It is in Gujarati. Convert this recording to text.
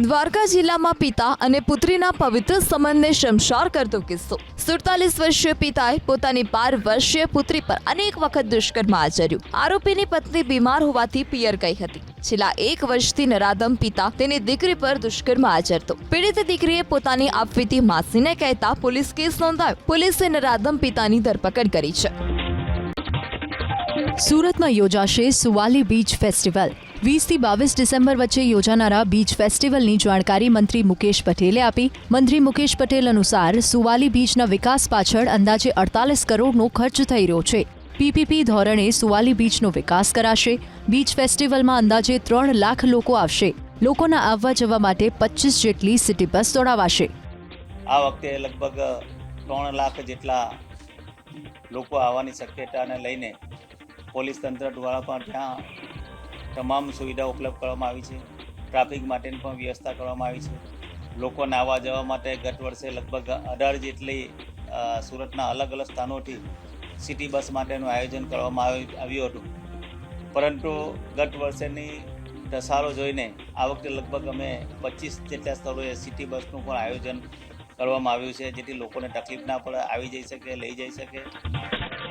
દ્વારકા જિલ્લામાં પિતા અને પુત્રીના પવિત્ર સંબંધને શમશાર કરતો કિસ્સો. સુડતાલીસ વર્ષીય પિતાએ પોતાની બાર વર્ષીય પુત્રી પર અનેક વખત દુષ્કર્મ આચર્યું. આરોપીની પત્ની બીમાર હોવાથી પિયર ગઈ હતી. છેલ્લા એક વર્ષથી નરાધમ પિતા તેની દીકરી પર દુષ્કર્મ આચરતો. પીડિત દીકરીએ પોતાની આપવીતી માસીને કહેતા પોલીસ કેસ નોંધાયો. પોલીસે નરાધમ પિતાની ધરપકડ કરી છે. સુરતમાં યોજાશે સુવાલી બીચ ફેસ્ટિવલ. વીસથી બાવીસ ડિસેમ્બર વચ્ચે યોજાનારા બીચ ફેસ્ટિવલની જાણકારી મંત્રી મુકેશ પટેલે આપી. મંત્રી મુકેશ પટેલ અનુસાર સુવાલી બીચના વિકાસ પાછળ અંદાજે અડતાલીસ કરોડનો ખર્ચ થઈ રહ્યો છે. પીપીપી ધોરણે સુવાલી બીચનો વિકાસ કરાશે. બીચ ફેસ્ટિવલમાં અંદાજે ત્રણ લાખ લોકો આવશે. લોકોના આવવા જવા માટે પચીસ જેટલી સિટી બસ દોડાવાશે. આ વખતે લગભગ ત્રણ લાખ જેટલા લોકો આવવાની શક્યતાને લઈને પોલીસ તંત્ર દ્વારા પણ ત્યાં તમામ સુવિધા ઉપલબ્ધ કરવામાં આવી છે. ટ્રાફિક માટેની પણ વ્યવસ્થા કરવામાં આવી છે. લોકોને આવવા જવા માટે ગત વર્ષે લગભગ અઢાર જેટલી સુરતના અલગ અલગ સ્થાનોથી સિટી બસ માટેનું આયોજન કરવામાં આવી- આવ્યું હતું. પરંતુ ગત વર્ષેની ધસારો જોઈને આ વખતે લગભગ અમે પચીસ જેટલા સ્થળોએ સિટી બસનું પણ આયોજન કરવામાં આવ્યું છે, જેથી લોકોને તકલીફ ના પડે, આવી જઈ શકે, લઈ જઈ શકે.